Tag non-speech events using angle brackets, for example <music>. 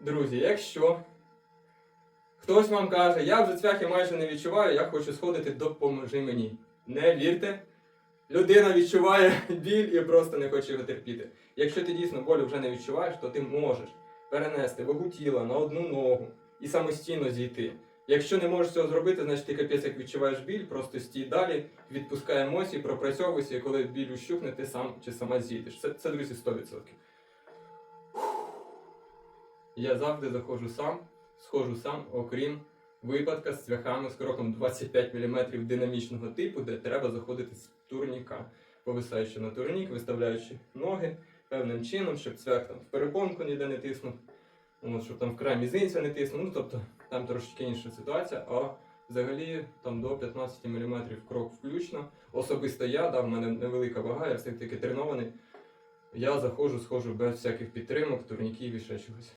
друзі, якщо хтось вам каже, я вже цвяхи майже не відчуваю, я хочу сходити, допоможи мені. Не вірте. Людина відчуває <laughs> біль і просто не хоче його терпіти. Якщо ти дійсно болю вже не відчуваєш, то ти можеш перенести вагу тіла на одну ногу і самостійно зійти. Якщо не можеш цього зробити, значить ти капець як відчуваєш біль, просто стій далі, відпускай емоції, пропрацьовуйся, і коли біль ущухне, ти сам чи сама зійдеш. Це, це друзі, 100%. Я завжди заходжу сам, сходжу сам, окрім випадка з цвяхами з кроком 25 мм динамічного типу, де треба заходити з турніка, повисаючи на турнік, виставляючи ноги певним чином, щоб цвях там в перепонку ніде не тиснув, от, щоб там в край мізинця не тиснув. Ну, тобто там трошки інша ситуація, а взагалі там до 15 мм крок включно. Особисто я, да, в мене невелика вага, я все-таки тренований. Я заходжу, схожу без всяких підтримок, турніків і ще чогось.